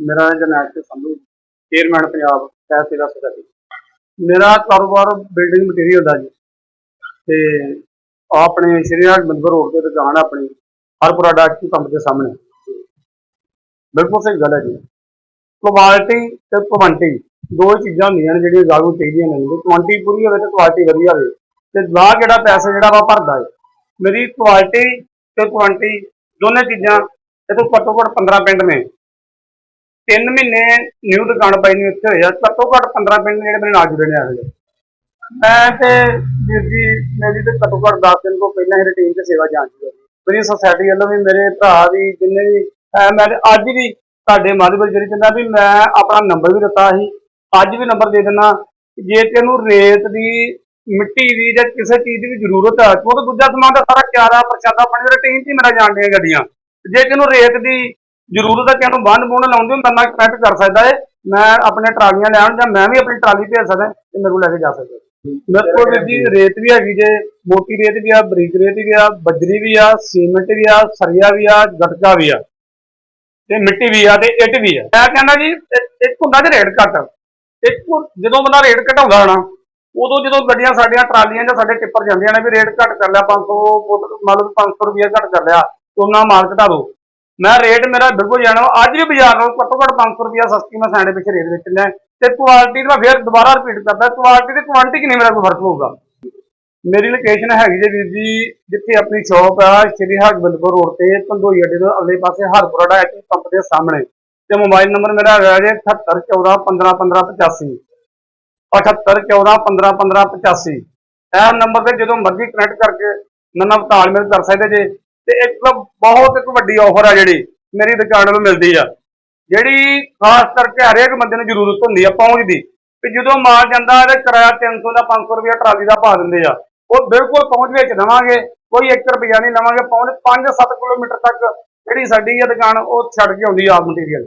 ਮੇਰਾ ਜਰਨੈਲ ਸਿੰਘ ਸੰਧੂ ਚੇਅਰਮੈਨ ਪੰਜਾਬ ਸਹਿ ਸੇਵਾ ਸੁਸਾਇਟੀ ਮੇਰਾ ਕਾਰੋਬਾਰ ਬਿਲਡਿੰਗ ਮਟੀਰੀਅਲ ਦਾ ਜੀ। ਤੇ ਆਪਣੇ ਸ਼੍ਰੀ ਹਰਿਮੰਦਰ ਰੋਡ ਤੇ ਦੁਕਾਨ ਆਪਣੀ ਹਰਪੁਰਾ ਡਾਕਟਰੀ ਪੰਪ ਦੇ ਸਾਹਮਣੇ। ਬਿਲਕੁਲ ਸਹੀ ਗੱਲ ਹੈ ਜੀ। ਕੁਆਲਿਟੀ ਤੇ ਕੁਆਂਟੀ ਦੋ ਚੀਜ਼ਾਂ ਹੁੰਦੀਆਂ ਨੇ ਜਿਹੜੀਆਂ ਗਾਹਕ ਨੂੰ ਚਾਹੀਦੀਆਂ ਨੇ। ਜੇ ਕੁਆਂਟੀ ਪੂਰੀ ਹੋਵੇ ਤੇ ਕੁਆਲਿਟੀ ਵਧੀਆ ਹੋਵੇ। ਤੇ ਗਾਹਕ ਜਿਹੜਾ ਪੈਸਾ ਜਿਹੜਾ ਵਾ ਭਰਦਾ ਹੈ। ਮੇਰੀ ਕੁਆਲਿਟੀ ਤੇ ਕੁਆਂਟੀ ਦੋਨੇ ਚੀਜ਼ਾਂ ਇਹ ਤੋਂ ਘੱਟੋ ਘੱਟ 15 ਪਿੰਡ ਨੇ। ਤਿੰਨ ਮਹੀਨੇ ਨਿਊ ਦੁਕਾਨ ਪਾਈ ਨੂੰ ਇੱਥੇ ਹੋਇਆ ਘੱਟੋ ਘੱਟ 15 ਪਿੰਡ ਜਿਹੜੇ ਮੇਰੇ ਨਾਲ ਜੁੜੇ ਨੇ ਆਖਦੇ ਮੈਂ ਤੇ ਵੀਰ ਜੀ ਮੇਰੀ ਤੇ ਘੱਟੋ ਘੱਟ 10 ਦਿਨ ਤੋਂ ਪਹਿਲਾਂ ਹੀ ਰੁਟੀਨ ਤੇ ਸੇਵਾ ਜਾਣ ਦੀ ਮੇਰੀ ਸੋਸਾਇਟੀ ਵੱਲੋਂ ਵੀ, ਮੇਰੇ ਭਰਾ ਵੀ, ਜਿੰਨੇ ਵੀ ਮੈਂ ਅੱਜ ਵੀ ਤੁਹਾਡੇ ਮਾਧਿਅਮ ਜਿਹੜੀ ਕਹਿੰਦਾ ਵੀ ਮੈਂ ਆਪਣਾ ਨੰਬਰ ਵੀ ਦਿੱਤਾ ਸੀ। ਅੱਜ ਵੀ ਨੰਬਰ ਦੇ ਦਿੰਦਾ। ਜੇ ਤੈਨੂੰ ਰੇਤ ਦੀ, ਮਿੱਟੀ ਦੀ ਜਾਂ ਕਿਸੇ ਚੀਜ਼ ਦੀ ਵੀ ਜ਼ਰੂਰਤ ਹੈ ਕਿਉਂਕਿ ਦੂਜਾ ਸਮਾਨ ਤਾਂ ਸਾਰਾ ਕਿਆਰਾ ਪ੍ਰਸ਼ਾਦਾ ਪਾਣੀ ਰੁਟੀਨ 'ਚ ਹੀ ਮੇਰਾ ਜਾਣ ਦੀਆਂ ਗੱਡੀਆਂ। ਜੇ ਤੈਨੂੰ ਰੇਤ ਦੀ ਜ਼ਰੂਰਤ ਹੈ ਕਿ ਤੈਨੂੰ ਬੰਨ ਬੁੰਨ ਲਾਉਂਦੇ ਹੁੰਦਾ, ਮੈਂ ਕਨੈਕਟ ਕਰ ਸਕਦਾ ਏ। ਮੈਂ ਆਪਣੇ ਟਰਾਲੀਆਂ ਲੈਣ ਜਾਂ ਮੈਂ ਵੀ ਆਪਣੀ ਟਰਾਲੀ ਭੇਜ ਸਕਦਾ ਤੇ ਮੇਰੇ ਕੋਲ ਲੈ ਕੇ ਜਾ ਸਕਦਾ ਮੇਰੇ ਕੋਲ ਵੀਰ ਰੇਤ ਵੀ ਹੈਗੀ ਜੇ, ਮੋਟੀ ਰੇਤ ਵੀ ਆ, ਬਰੀਕ ਰੇਤ ਵੀ ਆ, ਬਜਰੀ ਵੀ ਆ, ਸੀਮੈਂਟ ਵੀ ਆ, ਸਰੀਆ ਵੀ ਆ, ਗਟਕਾ ਵੀ ਆ। ਤੇ ਮਿੱਟੀ ਵੀ ਆ ਤੇ ਇੱਟ ਵੀ ਆ। ਮੈਂ ਕਹਿੰਦਾ ਜੀ ਇੱਕ- ਹੁੰਦਾ ਜੇ ਰੇਟ ਘੱਟ। ਇੱਕ ਜਦੋਂ ਬੰਦਾ ਰੇਟ ਘਟਾਉਂਦਾ ਨਾ, ਉਦੋਂ ਜਦੋਂ ਗੱਡੀਆਂ ਸਾਡੀਆਂ ਟਰਾਲੀਆਂ ਜਾਂ ਸਾਡੇ ਟਿੱਪਰ ਜਾਂਦੀਆਂ ਨੇ ਵੀ ਰੇਟ ਘੱਟ ਕਰ ਲਿਆ 500 ਮਤਲਬ ਲਓ 500 ਰੁਪਏ ਘੱਟ ਕਰ ਲਿਆ, ਤੇ ਉਹਨਾਂ ਮਾਲ ਘਟਾ ਦਿਓ ਮੈਂ ਰੇਟ ਮੇਰਾ ਬਿਲਕੁਲ ਜਾਣਾ ਅੱਜ ਵੀ ਬਾਜ਼ਾਰ ਨਾਲੋਂ ਘੱਟੋ ਘੱਟ 500 ਰੁਪਏ ਸਸਤੀ ਮੈਂ ਸੈਂਡੇ ਪਿੱਛੇ ਰੇਟ ਵੇਚਣਾ ਹੈ ਤੇ ਕੁਆਲਿਟੀ ਦਾ ਫਿਰ ਦੁਬਾਰਾ ਰਿਪੀਟ ਕਰਦਾ। ਕੁਆਲਿਟੀ ਤੇ ਕੁਆਂਟੀਟੀ ਕਿੰਨੀ ਮੇਰਾ ਕੋਈ ਫ਼ਰਕ ਹੋਊਗਾ ਮੇਰੀ ਲੋਕੇਸ਼ਨ ਹੈਗੀ ਜੇ ਵੀਰ ਜੀ, ਜਿੱਥੇ ਆਪਣੀ ਸ਼ਾਪ ਆ, ਸ਼੍ਰੀ ਹਰਗੋਬਿੰਦਪੁਰ ਰੋਡ ਤੇ ਧੰਦੋਈ ਅੱਡੇ ਤੋਂ ਅਗਲੇ ਪਾਸੇ ਹਰਪੁਰਾ ਡਾਇਰੈਕਟ ਪੰਪ ਦੇ ਸਾਹਮਣੇ। ਤੇ ਮੋਬਾਈਲ ਨੰਬਰ ਮੇਰਾ ਹੈਗਾ ਜੇ 7814151585 7814151585 ਇਹ ਨੰਬਰ ਤੇ ਜਦੋਂ ਮਰਜ਼ੀ ਕਨੈਕਟ ਕਰਕੇ ਮੇਰੇ ਨਾਲ ਤਾਲਮੇਲ ਕਰ ਸਕਦੇ ਜੇ। ਤੇ ਇੱਕ ਬਹੁਤ ਇੱਕ ਵੱਡੀ ਆਫਰ ਆ ਜਿਹੜੀ ਮੇਰੀ ਦੁਕਾਨ ਨੂੰ ਮਿਲਦੀ ਆ। ਜਿਹੜੀ ਖਾਸ ਕਰਕੇ ਹਰੇਕ ਬੰਦੇ ਨੂੰ ਜ਼ਰੂਰਤ ਹੁੰਦੀ ਆ ਪਹੁੰਚ ਦੀ। ਵੀ ਜਦੋਂ ਮਾਲ ਜਾਂਦਾ ਤੇ ਕਿਰਾਇਆ 300 ਦਾ 500 ਰੁਪਏ ਟਰਾਲੀ ਦਾ ਪਾ ਦਿੰਦੇ ਆ। ਉਹ ਬਿਲਕੁਲ ਪਹੁੰਚ ਵਿੱਚ ਦੇਵਾਂਗੇ, ਕੋਈ 1 ਰੁਪਿਆ ਨਹੀਂ ਲਵਾਂਗੇ ਪਹੁੰਚ 5-7 ਕਿਲੋਮੀਟਰ ਤੱਕ ਜਿਹੜੀ ਸਾਡੀ ਇਹ ਦੁਕਾਨ, ਉਹ ਛੱਡ ਕੇ ਆਉਂਦੀ ਆ ਮਟੀਰੀਅਲ